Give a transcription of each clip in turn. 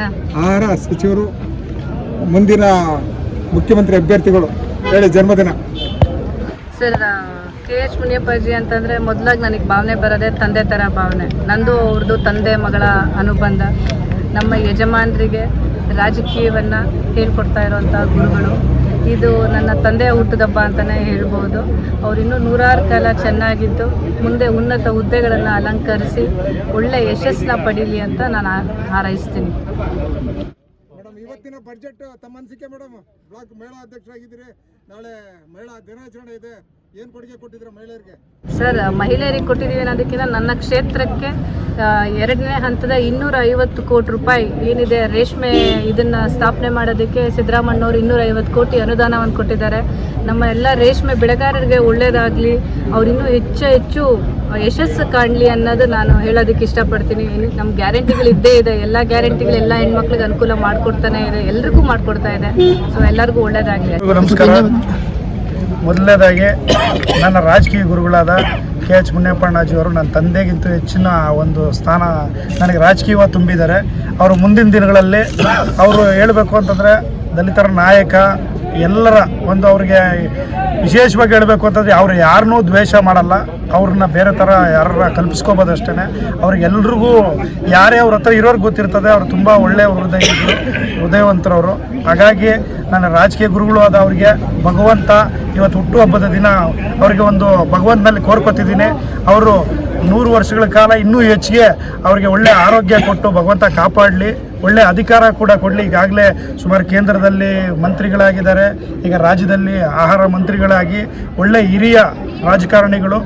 ಆಹಾರ ಸಚಿವರು ಮುಂದಿನ ಮುಖ್ಯಮಂತ್ರಿ ಅಭ್ಯರ್ಥಿಗಳು ಹೇಳಿ ಜನ್ಮದಿನ. ಸರ್ ಕೆ ಎಚ್ ಮುನಿಯಪ್ಪಾಜಿ ಅಂತಂದರೆ ಮೊದಲಾಗಿ ನನಗೆ ಭಾವನೆ ಬರೋದೇ ತಂದೆ ಥರ ಭಾವನೆ. ನಂದು ಅವ್ರದ್ದು ತಂದೆ ಮಗಳ ಅನುಬಂಧ. ನಮ್ಮ ಯಜಮಾನರಿಗೆ ರಾಜಕೀಯವನ್ನು ಹೇಳ್ಕೊಡ್ತಾ ಇರೋವಂಥ ಗುರುಗಳು. ಇದು ನನ್ನ ತಂದೆಯ ಹುಟ್ಟುದಬ್ಬ ಅಂತಲೇ ಹೇಳ್ಬೋದು. ಇನ್ನೂ ನೂರಾರು ಕಾಲ ಚೆನ್ನಾಗಿದ್ದು, ಮುಂದೆ ಉನ್ನತ ಹುದ್ದೆಗಳನ್ನು ಅಲಂಕರಿಸಿ, ಒಳ್ಳೆ ಯಶಸ್ಸನ್ನ ಪಡೀಲಿ ಅಂತ ನಾನು ಹಾರೈಸ್ತೀನಿ. ಇವತ್ತಿನ ಬಜೆಟ್ ತಮ್ಮ ಅನಿಸಿಕೆ ಮೇಡಮ್, ಬ್ಲಾಕ್ ಮಹಿಳಾ ಅಧ್ಯಕ್ಷರಾಗಿದ್ದೀರಿ. ನಾಳೆ ಮಹಿಳಾ ದಿನಾಚರಣೆ ಇದೆ. ಏನು ಕೊಡುಗೆ ಕೊಟ್ಟಿದ್ದೀರಾ ಮಹಿಳೆಯರಿಗೆ? ಸರ್ ಮಹಿಳೆಯರಿಗೆ ಕೊಟ್ಟಿದ್ದೀವಿ ಅನ್ನೋದಕ್ಕಿಂತ ನನ್ನ ಕ್ಷೇತ್ರಕ್ಕೆ ಎರಡನೇ ಹಂತದ ಇನ್ನೂರ ಐವತ್ತು ಕೋಟಿ ರೂಪಾಯಿ ಏನಿದೆ ರೇಷ್ಮೆ ಇದನ್ನ ಸ್ಥಾಪನೆ ಮಾಡೋದಕ್ಕೆ ಸಿದ್ದರಾಮಣ್ಣವ್ರು ಇನ್ನೂರ ಐವತ್ತು ಕೋಟಿ ಅನುದಾನವನ್ನು ಕೊಟ್ಟಿದ್ದಾರೆ. ನಮ್ಮ ಎಲ್ಲ ರೇಷ್ಮೆ ಬೆಳೆಗಾರರಿಗೆ ಒಳ್ಳೆಯದಾಗಲಿ ಅವ್ರು ಇನ್ನೂ ಹೆಚ್ಚು ಹೆಚ್ಚು ಯಶಸ್ಸು ಕಾಣಲಿ ಅನ್ನೋದು ನಾನು ಹೇಳೋದಕ್ಕೆ ಇಷ್ಟಪಡ್ತೀನಿ. ಪಡ್ತೀನಿ ನಮ್ಮ ಗ್ಯಾರಂಟಿಗಳು ಇದ್ದೇ ಇದೆ. ಎಲ್ಲ ಗ್ಯಾರಂಟಿಗಳು ಎಲ್ಲ ಹೆಣ್ಮಕ್ಳಿಗೆ ಅನುಕೂಲ ಮಾಡಿಕೊಡ್ತಾನೆ ಇದೆ. ಎಲ್ರಿಗೂ ಮಾಡ್ಕೊಡ್ತಾ ಇದೆ. ಸೊ ಎಲ್ಲರಿಗೂ ಒಳ್ಳೆಯದಾಗಲಿ ನಮಸ್ಕಾರ. ಮೊದಲನೇದಾಗಿ ನನ್ನ ರಾಜಕೀಯ ಗುರುಗಳಾದ ಕೆ ಎಚ್ ಅವರು ನನ್ನ ತಂದೆಗಿಂತ ಹೆಚ್ಚಿನ ಒಂದು ಸ್ಥಾನ ನನಗೆ ರಾಜಕೀಯವಾಗಿ ತುಂಬಿದ್ದಾರೆ. ಅವರು ಮುಂದಿನ ದಿನಗಳಲ್ಲಿ ಅವರು ಹೇಳಬೇಕು ಅಂತಂದರೆ ದಲಿತರ ನಾಯಕ ಎಲ್ಲರ ಒಂದು ಅವ್ರಿಗೆ ವಿಶೇಷವಾಗಿ ಹೇಳಬೇಕು ಅಂತಂದರೆ ಅವರು ಯಾರನ್ನೂ ದ್ವೇಷ ಮಾಡಲ್ಲ. ಅವ್ರನ್ನ ಬೇರೆ ಥರ ಯಾರ ಕಲ್ಪಿಸ್ಕೋಬೋದು ಅಷ್ಟೇ ಅವ್ರಿಗೆಲ್ರಿಗೂ ಯಾರೇ ಅವ್ರ ಹತ್ರ ಇರೋರು ಗೊತ್ತಿರ್ತದೆ, ಅವ್ರು ತುಂಬ ಒಳ್ಳೆಯ ಹೃದಯ, ಹೃದಯವಂತರವರು. ಹಾಗಾಗಿ ನನ್ನ ರಾಜಕೀಯ ಗುರುಗಳು ಆದ ಅವರಿಗೆ ಭಗವಂತ ಇವತ್ತು ಹುಟ್ಟುಹಬ್ಬದ ದಿನ ಅವರಿಗೆ ಒಂದು ಭಗವಂತನಲ್ಲಿ ಕೋರ್ಕೊತಿದ್ದೀನಿ. ಅವರು ನೂರು ವರ್ಷಗಳ ಕಾಲ ಇನ್ನೂ ಹೆಚ್ಚಿಗೆ ಅವರಿಗೆ ಒಳ್ಳೆ ಆರೋಗ್ಯ ಕೊಟ್ಟು ಭಗವಂತ ಕಾಪಾಡಲಿ, ಒಳ್ಳೆ ಅಧಿಕಾರ ಕೂಡ ಕೊಡಲಿ. ಈಗಾಗಲೇ ಸುಮಾರು ಕೇಂದ್ರದಲ್ಲಿ ಮಂತ್ರಿಗಳಾಗಿದ್ದಾರೆ, ಈಗ ರಾಜ್ಯದಲ್ಲಿ ಆಹಾರ ಮಂತ್ರಿಗಳಾಗಿ ಒಳ್ಳೆ ಹಿರಿಯ ರಾಜಕಾರಣಿಗಳು.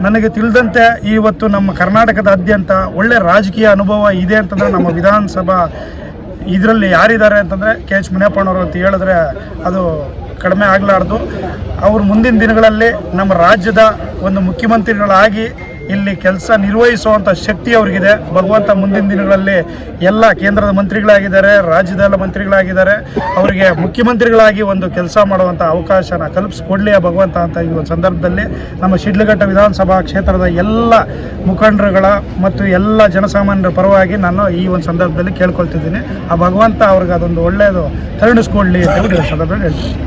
ನನಗೆ ತಿಳಿದಂತೆ ಇವತ್ತು ನಮ್ಮ ಕರ್ನಾಟಕದಾದ್ಯಂತ ಒಳ್ಳೆ ರಾಜಕೀಯ ಅನುಭವ ಇದೆ ಅಂತಂದರೆ ನಮ್ಮ ವಿಧಾನಸಭಾ ಇದರಲ್ಲಿ ಯಾರಿದ್ದಾರೆ ಅಂತಂದರೆ ಕೆ ಎಚ್ ಮುನಿಯಪ್ಪನವರು ಅಂತ ಹೇಳಿದ್ರೆ ಅದು ಕಡಿಮೆ ಆಗಲಾರ್ದು. ಅವರು ಮುಂದಿನ ದಿನಗಳಲ್ಲಿ ನಮ್ಮ ರಾಜ್ಯದ ಒಂದು ಮುಖ್ಯಮಂತ್ರಿಗಳಾಗಿ ಇಲ್ಲಿ ಕೆಲಸ ನಿರ್ವಹಿಸುವಂಥ ಶಕ್ತಿ ಅವ್ರಿಗಿದೆ. ಭಗವಂತ ಮುಂದಿನ ದಿನಗಳಲ್ಲಿ ಎಲ್ಲ ಕೇಂದ್ರದ ಮಂತ್ರಿಗಳಾಗಿದ್ದಾರೆ ರಾಜ್ಯದ ಮಂತ್ರಿಗಳಾಗಿದ್ದಾರೆ. ಅವರಿಗೆ ಮುಖ್ಯಮಂತ್ರಿಗಳಾಗಿ ಒಂದು ಕೆಲಸ ಮಾಡುವಂಥ ಅವಕಾಶನ ಕಲ್ಪಿಸ್ಕೊಡ್ಲಿ ಆ ಭಗವಂತ ಅಂತ ಈ ಒಂದು ಸಂದರ್ಭದಲ್ಲಿ. ನಮ್ಮ ಶಿಡ್ಲಘಟ್ಟ ವಿಧಾನಸಭಾ ಕ್ಷೇತ್ರದ ಎಲ್ಲ ಮುಖಂಡರುಗಳ ಮತ್ತು ಎಲ್ಲ ಜನಸಾಮಾನ್ಯರ ಪರವಾಗಿ ನಾನು ಈ ಒಂದು ಸಂದರ್ಭದಲ್ಲಿ ಕೇಳ್ಕೊಳ್ತಿದ್ದೀನಿ. ಆ ಭಗವಂತ ಅವ್ರಿಗೆ ಅದೊಂದು ಒಳ್ಳೆಯದು ತರುಣಿಸ್ಕೊಡ್ಲಿ ಅಂತ ಹೇಳಿ ಸಂದರ್ಭದಲ್ಲಿ ಹೇಳ್ತೀನಿ.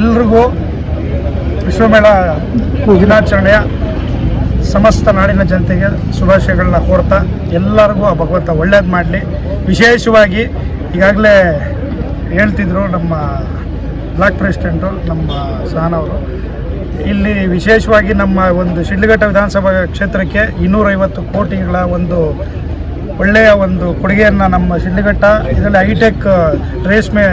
ಎಲ್ರಿಗೂ ವಿಶ್ವಮೇಳ ದಿನಾಚರಣೆಯ ಸಮಸ್ತ ನಾಡಿನ ಜನತೆಗೆ ಶುಭಾಶಯಗಳನ್ನ ಕೋರ್ತಾ ಎಲ್ಲರಿಗೂ ಆ ಭಗವಂತ ಒಳ್ಳೇದು ಮಾಡಲಿ. ವಿಶೇಷವಾಗಿ ಈಗಾಗಲೇ ಹೇಳ್ತಿದ್ರು ನಮ್ಮ ಬ್ಲಾಕ್ ಪ್ರೆಸಿಡೆಂಟು, ನಮ್ಮ ಸಹನವರು ಇಲ್ಲಿ ವಿಶೇಷವಾಗಿ ನಮ್ಮ ಒಂದು ಶಿಡ್ಲಘಟ್ಟ ವಿಧಾನಸಭಾ ಕ್ಷೇತ್ರಕ್ಕೆ ಇನ್ನೂರೈವತ್ತು ಕೋಟಿಗಳ ಒಂದು ಒಳ್ಳೆಯ ಒಂದು ಕೊಡುಗೆಯನ್ನು ನಮ್ಮ ಶಿಡ್ಲಘಟ್ಟ, ಇದರಲ್ಲಿ ಹೈಟೆಕ್, ರೇಷ್ಮೆ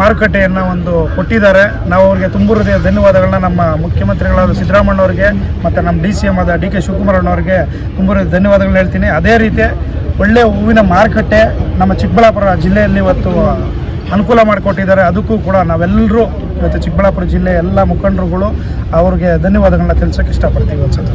ಮಾರುಕಟ್ಟೆಯನ್ನು ಒಂದು ಕೊಟ್ಟಿದ್ದಾರೆ. ನಾವು ಅವರಿಗೆ ತುಂಬ ಹೃದಯ ಧನ್ಯವಾದಗಳನ್ನ ನಮ್ಮ ಮುಖ್ಯಮಂತ್ರಿಗಳಾದ ಸಿದ್ದರಾಮಣ್ಣವ್ರಿಗೆ ಮತ್ತು ನಮ್ಮ ಡಿ ಸಿ ಎಂ ಆದ ಡಿ ಕೆ ಶಿವಕುಮಾರ್ ಅಣ್ಣವ್ರಿಗೆ ತುಂಬ ಧನ್ಯವಾದಗಳನ್ನ ಹೇಳ್ತೀನಿ. ಅದೇ ರೀತಿ ಒಳ್ಳೆಯ ಹೂವಿನ ಮಾರುಕಟ್ಟೆ ನಮ್ಮ ಚಿಕ್ಕಬಳ್ಳಾಪುರ ಜಿಲ್ಲೆಯಲ್ಲಿ ಇವತ್ತು ಅನುಕೂಲ ಮಾಡಿಕೊಟ್ಟಿದ್ದಾರೆ. ಅದಕ್ಕೂ ಕೂಡ ನಾವೆಲ್ಲರೂ ಇವತ್ತು ಚಿಕ್ಕಬಳ್ಳಾಪುರ ಜಿಲ್ಲೆಯ ಎಲ್ಲ ಮುಖಂಡರುಗಳು ಅವ್ರಿಗೆ ಧನ್ಯವಾದಗಳನ್ನ ತಿಳಿಸೋಕೆ ಇಷ್ಟಪಡ್ತೀವಿ. ಅನ್ಸುತ್ತೆ